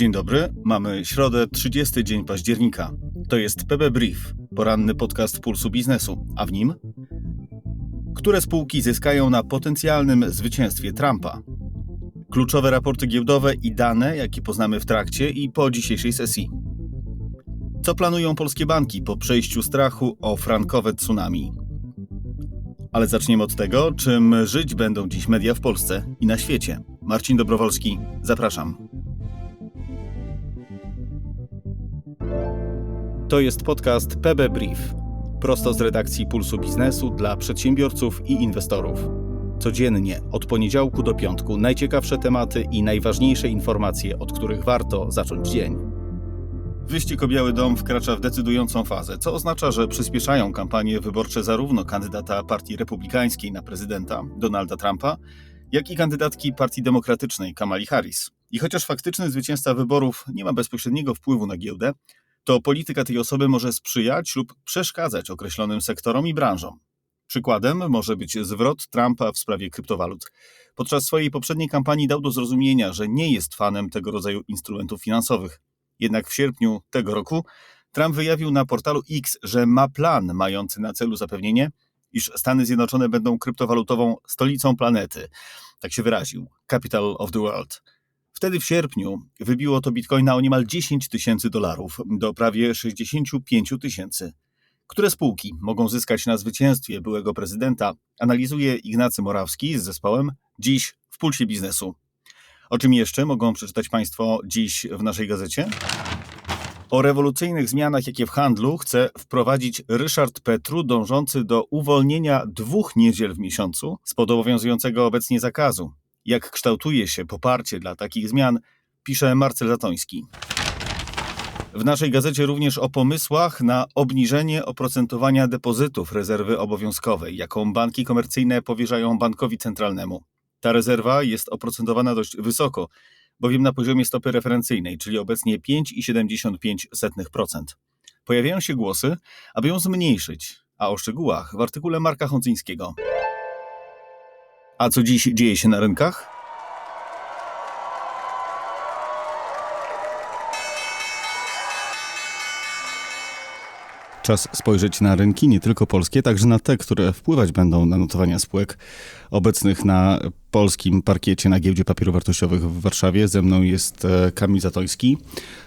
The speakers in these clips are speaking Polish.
Dzień dobry, mamy środę, 30 dzień października. To jest PB Brief, poranny podcast Pulsu Biznesu, a w nim które spółki zyskają na potencjalnym zwycięstwie Trumpa. Kluczowe raporty giełdowe i dane, jakie poznamy w trakcie i po dzisiejszej sesji. Co planują polskie banki po przejściu strachu o frankowe tsunami? Ale zaczniemy od tego, czym żyć będą dziś media w Polsce i na świecie. Marcin Dobrowolski, zapraszam. To jest podcast PB Brief. Prosto z redakcji Pulsu Biznesu dla przedsiębiorców i inwestorów. Codziennie, od poniedziałku do piątku, najciekawsze tematy i najważniejsze informacje, od których warto zacząć dzień. Wyścig o Biały Dom wkracza w decydującą fazę, co oznacza, że przyspieszają kampanie wyborcze zarówno kandydata Partii Republikańskiej na prezydenta Donalda Trumpa, jak i kandydatki Partii Demokratycznej Kamali Harris. I chociaż faktyczny zwycięzca wyborów nie ma bezpośredniego wpływu na giełdę, to polityka tej osoby może sprzyjać lub przeszkadzać określonym sektorom i branżom. Przykładem może być zwrot Trumpa w sprawie kryptowalut. Podczas swojej poprzedniej kampanii dał do zrozumienia, że nie jest fanem tego rodzaju instrumentów finansowych. Jednak w sierpniu tego roku Trump wyjawił na portalu X, że ma plan mający na celu zapewnienie, iż Stany Zjednoczone będą kryptowalutową stolicą planety. Tak się wyraził. Capital of the World. Wtedy w sierpniu wybiło to bitcoina o niemal 10 tysięcy dolarów do prawie 65 tysięcy. Które spółki mogą zyskać na zwycięstwie byłego prezydenta, analizuje Ignacy Morawski z zespołem dziś w Pulsie Biznesu. O czym jeszcze mogą przeczytać Państwo dziś w naszej gazecie? O rewolucyjnych zmianach, jakie w handlu chce wprowadzić Ryszard Petru, dążący do uwolnienia dwóch niedziel w miesiącu spod obowiązującego obecnie zakazu. Jak kształtuje się poparcie dla takich zmian, pisze Marcel Zatoński. W naszej gazecie również o pomysłach na obniżenie oprocentowania depozytów rezerwy obowiązkowej, jaką banki komercyjne powierzają bankowi centralnemu. Ta rezerwa jest oprocentowana dość wysoko, bowiem na poziomie stopy referencyjnej, czyli obecnie 5,75%. Pojawiają się głosy, aby ją zmniejszyć, a o szczegółach w artykule Marka Hondzyńskiego. A co dziś dzieje się na rynkach? Czas spojrzeć na rynki, nie tylko polskie, także na te, które wpływać będą na notowania spółek obecnych na polskim parkiecie na giełdzie papierów wartościowych w Warszawie. Ze mną jest e, Kamil Zatoński,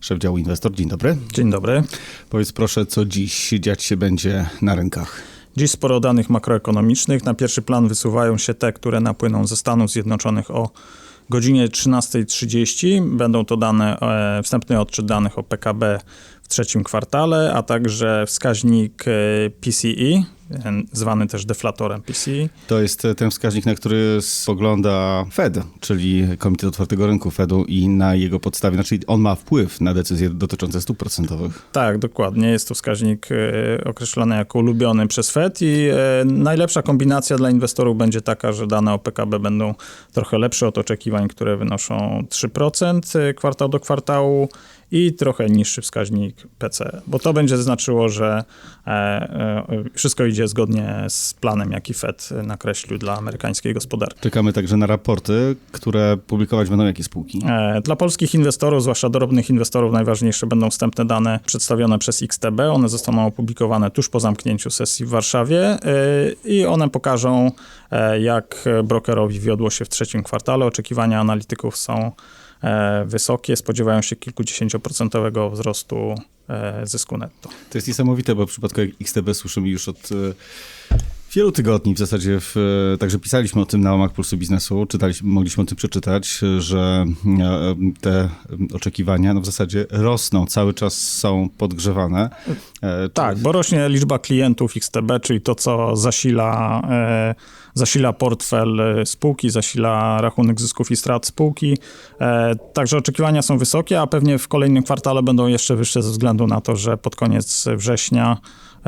szef działu Inwestor. Dzień dobry. Dzień dobry. Powiedz proszę, co dziś dziać się będzie na rynkach? Dziś sporo danych makroekonomicznych. Na pierwszy plan wysuwają się te, które napłyną ze Stanów Zjednoczonych o godzinie 13.30. Będą to dane, e, wstępny odczyt danych o PKB w trzecim kwartale, a także wskaźnik PCE, zwany też deflatorem PCE. To jest ten wskaźnik, na który spogląda Fed, czyli Komitet Otwartego Rynku Fedu i na jego podstawie, znaczy on ma wpływ na decyzje dotyczące stóp procentowych. Tak, dokładnie. Jest to wskaźnik e, określony jako ulubiony przez Fed i e, najlepsza kombinacja dla inwestorów będzie taka, że dane o PKB będą trochę lepsze od oczekiwań, które wynoszą 3% kwartał do kwartału i trochę niższy wskaźnik PC, bo to będzie znaczyło, że e, e, wszystko idzie zgodnie z planem, jaki Fed nakreślił dla amerykańskiej gospodarki. Czekamy także na raporty, które publikować będą jakie spółki? E, dla polskich inwestorów, zwłaszcza drobnych inwestorów, najważniejsze będą wstępne dane przedstawione przez XTB. One zostaną opublikowane tuż po zamknięciu sesji w Warszawie i one pokażą, jak brokerowi wiodło się w trzecim kwartale. Oczekiwania analityków są wysokie, spodziewają się kilkudziesięcioprocentowego wzrostu e, zysku netto. To jest niesamowite, bo w przypadku XTB słyszymy już od e, wielu tygodni w zasadzie, w, także pisaliśmy o tym na łamach Pulsu Biznesu, czytaliśmy, mogliśmy o tym przeczytać, że te oczekiwania no w zasadzie rosną, cały czas są podgrzewane. Tak, bo rośnie liczba klientów XTB, czyli to, co zasila zasila portfel e, spółki, zasila rachunek zysków i strat spółki. E, także oczekiwania są wysokie, a pewnie w kolejnym kwartale będą jeszcze wyższe ze względu na to, że pod koniec września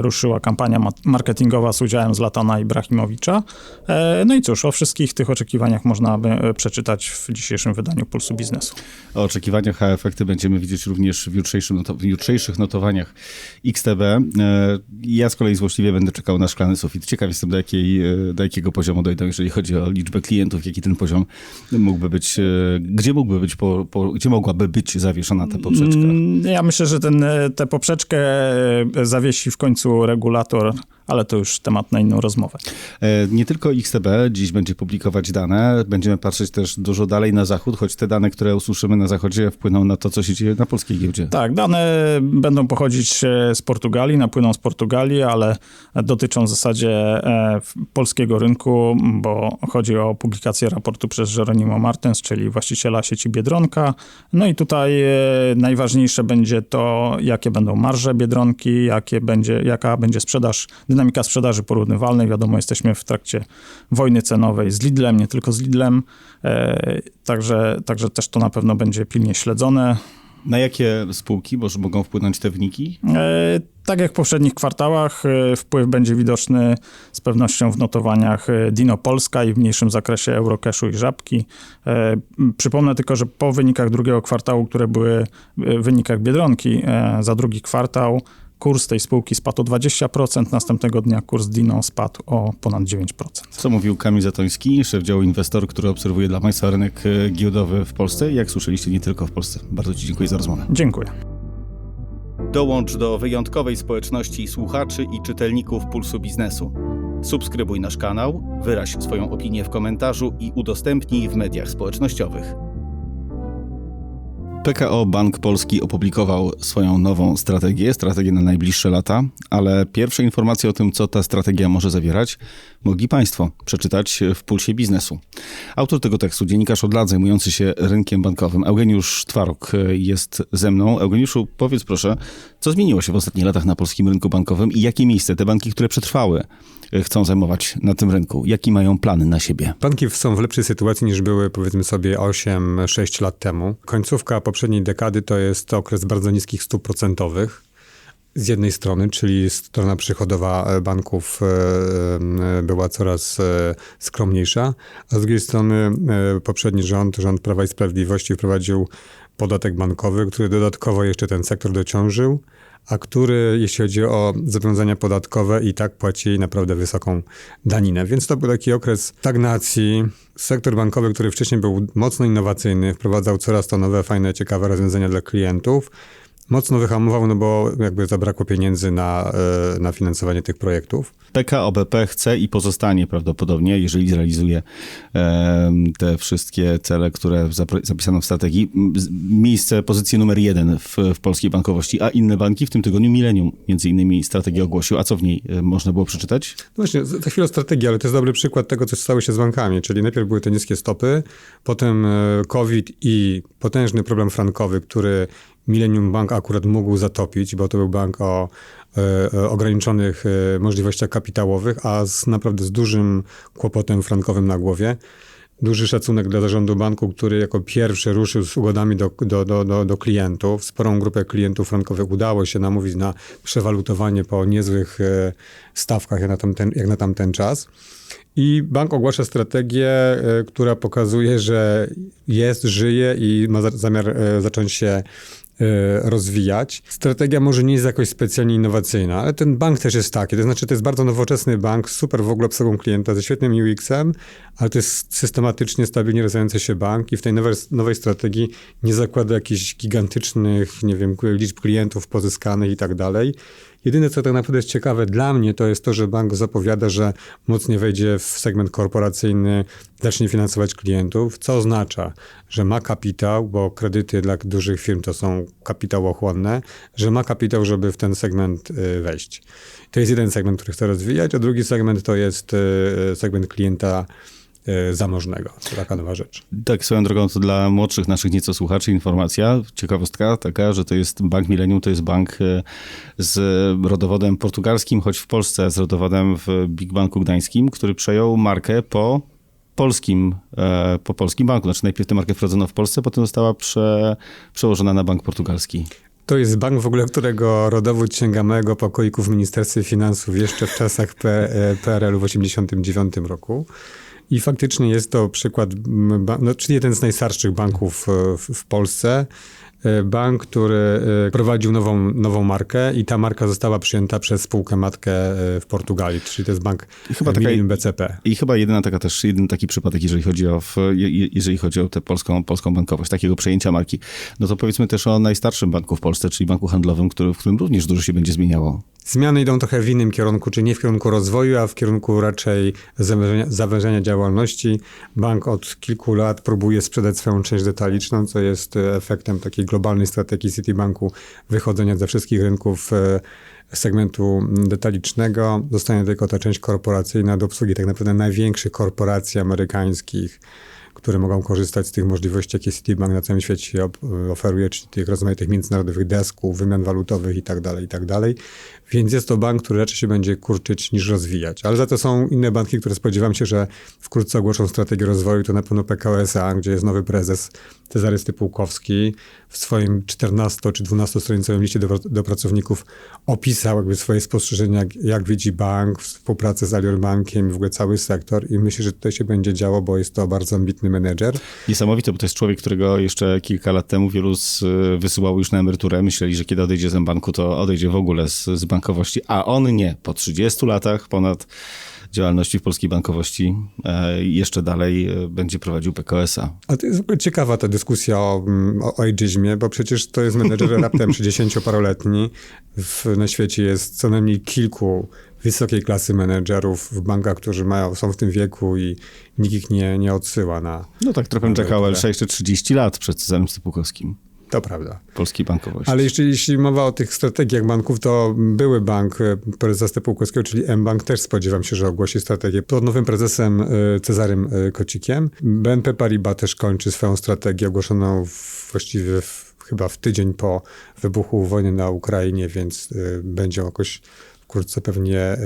ruszyła kampania marketingowa z udziałem Zlatana Ibrahimowicza. E, no i cóż, o wszystkich tych oczekiwaniach można by e, przeczytać w dzisiejszym wydaniu Pulsu Biznesu. O oczekiwaniach, a efekty będziemy widzieć również w, jutrzejszym, w jutrzejszych notowaniach XTB. E, Ja z kolei złośliwie będę czekał na szklany sufit. Ciekaw jestem, do, jakiej, e, do jakiego poziomu dojdą, jeżeli chodzi o liczbę klientów, jaki ten poziom mógłby być, e, gdzie mógłby być, po, po, gdzie mogłaby być zawieszona ta poprzeczka. Mm, Ja myślę, że ten, tę poprzeczkę zawiesi w końcu regulator, ale to już temat na inną rozmowę. E, Nie tylko XTB dziś będzie publikować dane, będziemy patrzeć też dużo dalej na zachód, choć te dane, które usłyszymy na zachodzie wpłyną na to, co się dzieje na polskiej giełdzie. Tak, dane będą pochodzić e, z Portugalii, napłyną z Portugalii, ale dotyczą w zasadzie e, polskiego rynku, bo chodzi o publikację raportu przez Jeronimo Martens, czyli właściciela sieci Biedronka. No i tutaj najważniejsze będzie to, jakie będą marże Biedronki, jakie będzie, jaka będzie sprzedaż, dynamika sprzedaży porównywalnej. Wiadomo, jesteśmy w trakcie wojny cenowej z Lidlem, nie tylko z Lidlem, e, także, także też to na pewno będzie pilnie śledzone. Na jakie spółki może mogą wpłynąć te wyniki? E, Tak jak w poprzednich kwartałach, e, wpływ będzie widoczny z pewnością w notowaniach Dino Polska i w mniejszym zakresie Eurocashu i Żabki. Przypomnę tylko, że po wynikach drugiego kwartału, które były w wynikach Biedronki za drugi kwartał, kurs tej spółki spadł o 20%, następnego dnia kurs Dino spadł o ponad 9%. Co mówił Kamil Zatoński, szef działu inwestor, który obserwuje dla Państwa rynek e, giełdowy w Polsce jak słyszeliście, nie tylko w Polsce. Bardzo Ci dziękuję za rozmowę. Dziękuję. Dołącz do wyjątkowej społeczności słuchaczy i czytelników Pulsu Biznesu. Subskrybuj nasz kanał, wyraź swoją opinię w komentarzu i udostępnij w mediach społecznościowych. PKO Bank Polski opublikował swoją nową strategię, strategię na najbliższe lata, ale pierwsze informacje o tym, co ta strategia może zawierać, mogli Państwo przeczytać w Pulsie Biznesu. Autor tego tekstu, dziennikarz od lat zajmujący się rynkiem bankowym, Eugeniusz Twarok e, jest ze mną. Eugeniuszu, powiedz proszę, co zmieniło się w ostatnich latach na polskim rynku bankowym i jakie miejsce te banki, które przetrwały, chcą zajmować na tym rynku? Jakie mają plany na siebie? Banki są w lepszej sytuacji niż były powiedzmy sobie 8-6 lat temu. Końcówka poprzedniej dekady to jest okres bardzo niskich stóp procentowych. Z jednej strony, czyli strona przychodowa banków e, e, była coraz e, skromniejsza, a z drugiej strony poprzedni rząd, rząd Prawa i Sprawiedliwości wprowadził podatek bankowy, który dodatkowo jeszcze ten sektor dociążył, a który, jeśli chodzi o zobowiązania podatkowe, i tak płaci naprawdę wysoką daninę. Więc to był taki okres stagnacji. Sektor bankowy, który wcześniej był mocno innowacyjny, wprowadzał coraz to nowe, fajne, ciekawe rozwiązania dla klientów, mocno wyhamował, no bo jakby zabrakło pieniędzy na, e, na finansowanie tych projektów. PKO BP chce i pozostanie prawdopodobnie, jeżeli zrealizuje te wszystkie cele, które zapisano w strategii, miejsce, pozycję numer jeden w, w polskiej bankowości, a inne banki, w tym tygodniu Millennium między innymi strategię ogłosił. A co w niej e, można było przeczytać? No właśnie, za chwilę o strategii, ale to jest dobry przykład tego, co stało się z bankami. Czyli najpierw były te niskie stopy, potem e, COVID i potężny problem frankowy, który Millennium Bank akurat mógł zatopić, bo to był bank o e, e, ograniczonych e, możliwościach kapitałowych, a z naprawdę z dużym kłopotem frankowym na głowie. Duży szacunek dla zarządu banku, który jako pierwszy ruszył z ugodami do, do, do, do, do klientów. Sporą grupę klientów frankowych udało się namówić na przewalutowanie po niezłych stawkach jak na tamten, jak na tamten czas. I bank ogłasza strategię, która pokazuje, że jest, żyje i ma za- zamiar zacząć się rozwijać. Strategia może nie jest jakoś specjalnie innowacyjna, ale ten bank też jest taki. To znaczy, to jest bardzo nowoczesny bank, super w ogóle obsługą klienta, ze świetnym UX-em, ale to jest systematycznie, stabilnie rozwijający się bank i w tej nowej, nowej strategii nie zakłada jakichś gigantycznych, nie wiem, liczb klientów pozyskanych i tak dalej. Jedyne, co tak naprawdę jest ciekawe dla mnie, to jest to, że bank zapowiada, że mocniej wejdzie w segment korporacyjny, zacznie finansować klientów, co oznacza, że ma kapitał, bo kredyty dla dużych firm to są kapitałochłonne, że ma kapitał, żeby w ten segment y, wejść. To jest jeden segment, który chce rozwijać, a drugi segment to jest y, segment klienta zamożnego. To taka nowa rzecz. Tak, swoją drogą to dla młodszych naszych nieco słuchaczy informacja, ciekawostka taka, że to jest Bank Millennium, to jest bank e, z rodowodem portugalskim, choć w Polsce z rodowodem w Big Banku Gdańskim, który przejął markę po polskim, e, po polskim banku. Znaczy najpierw tę markę wprowadzono w Polsce, potem została prze, przełożona na bank portugalski. To jest bank w ogóle, którego rodowód sięga mojego pokoiku w Ministerstwie Finansów jeszcze w czasach e, PRL-u w 1989 roku. I faktycznie jest to przykład, no, czyli jeden z najstarszych banków e, w, w Polsce. e, bank, który e, prowadził nową, nową markę i ta marka została przyjęta przez spółkę matkę w Portugalii, czyli to jest bank I chyba taka- BCP. I chyba jedyna taka też, jeden taki przypadek, jeżeli chodzi o, jeżeli chodzi o tę polską, polską bankowość, takiego przejęcia marki. No to powiedzmy też o najstarszym banku w Polsce, czyli banku handlowym, który, w którym również dużo się będzie zmieniało. Zmiany idą trochę w innym kierunku, czyli nie w kierunku rozwoju, a w kierunku raczej zawężenia, zawężenia działalności. Bank od kilku lat próbuje sprzedać swoją część detaliczną, co jest e, efektem takiej globalnej strategii Citibanku wychodzenia ze wszystkich rynków e, segmentu detalicznego. Zostanie tylko ta część korporacyjna do obsługi tak naprawdę największych korporacji amerykańskich, które mogą korzystać z tych możliwości, jakie Citibank na całym świecie oferuje, czyli tych rozmaitych międzynarodowych desków, wymian walutowych i tak dalej, i tak. Więc jest to bank, który raczej się będzie kurczyć niż rozwijać. Ale za to są inne banki, które spodziewam się, że wkrótce ogłoszą strategię rozwoju. To na pewno PKO SA, gdzie jest nowy prezes Cezary Stypułkowski. W swoim 14 czy 12 stronicowym liście do, do pracowników opisał jakby swoje spostrzeżenia, jak, jak widzi bank, współpracę z Alior Bankiem, w ogóle cały sektor i myślę, że tutaj się będzie działo, bo jest to bardzo ambitny menedżer. Niesamowite, bo to jest człowiek, którego jeszcze kilka lat temu wielu z, wysyłało już na emeryturę. Myśleli, że kiedy odejdzie z banku, to odejdzie w ogóle z, z bankowości, a on nie. Po 30 latach ponad działalności w polskiej bankowości e, jeszcze dalej e, będzie prowadził PKS-a. A to jest ciekawa ta dyskusja o, o ageizmie, bo przecież to jest menedżer raptem 60-paroletni. W, na świecie jest co najmniej kilku wysokiej klasy menedżerów w bankach, którzy mają, są w tym wieku i nikt ich nie, nie odsyła na... No tak trochę czekał emeryturę. jeszcze 30 lat przed Cezarem Stypułkowskim To prawda. polskiej bankowości. Ale jeśli, jeśli mowa o tych strategiach banków, to były bank e, prezesa Stypułkowskiego, czyli M-Bank, też spodziewam się, że ogłosi strategię pod nowym prezesem e, Cezarym e, Kocikiem. BNP Paribas też kończy swoją strategię ogłoszoną właściwie w, chyba w tydzień po wybuchu wojny na Ukrainie, więc będzie jakoś wkrótce pewnie e,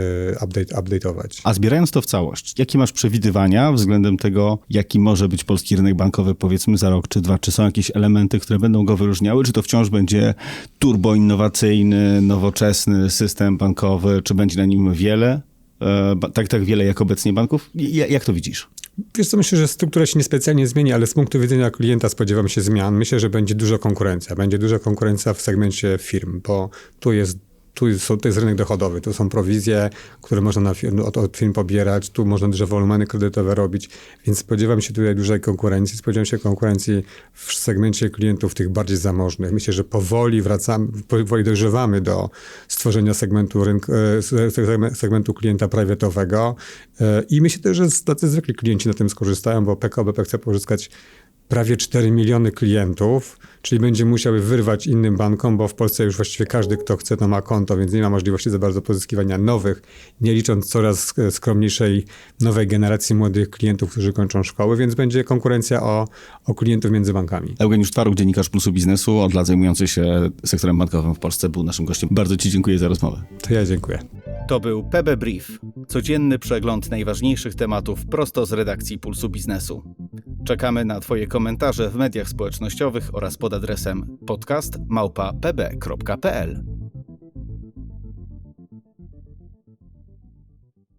update, update'ować. A zbierając to w całość, jakie masz przewidywania względem tego, jaki może być polski rynek bankowy powiedzmy za rok czy dwa? Czy są jakieś elementy, które będą go wyróżniały? Czy to wciąż będzie turboinnowacyjny, nowoczesny system bankowy? Czy będzie na nim wiele? E, tak, tak wiele jak obecnie banków? Ja- Jak to widzisz? Wiesz co, myślę, że struktura się niespecjalnie zmieni, ale z punktu widzenia klienta spodziewam się zmian. Myślę, że będzie duża konkurencja. Będzie duża konkurencja w segmencie firm, bo tu jest, tu jest, to jest rynek dochodowy, tu są prowizje, które można na od, od firm pobierać, tu można duże wolumeny kredytowe robić, więc spodziewam się tutaj dużej konkurencji. Spodziewam się konkurencji w segmencie klientów tych bardziej zamożnych. Myślę, że powoli wracamy, powoli dojrzewamy do stworzenia segmentu, e, se- segmentu klienta privatowej i myślę też, że tacy zwykli klienci na tym skorzystają, bo PKO BP chce pozyskać prawie 4 miliony klientów, czyli będzie musiały wyrwać innym bankom, bo w Polsce już właściwie każdy, kto chce, to ma konto, więc nie ma możliwości za bardzo pozyskiwania nowych, nie licząc coraz e, skromniejszej nowej generacji młodych klientów, którzy kończą szkoły, więc będzie konkurencja o, o klientów między bankami. Eugeniusz Twaruk, dziennikarz Pulsu Biznesu, od lat zajmujący się sektorem bankowym w Polsce, był naszym gościem. Bardzo Ci dziękuję za rozmowę. To ja dziękuję. To był PB Brief, codzienny przegląd najważniejszych tematów prosto z redakcji Pulsu Biznesu. Czekamy na Twoje komentarze w mediach społecznościowych oraz pod adresem podcast małpa pb.pl.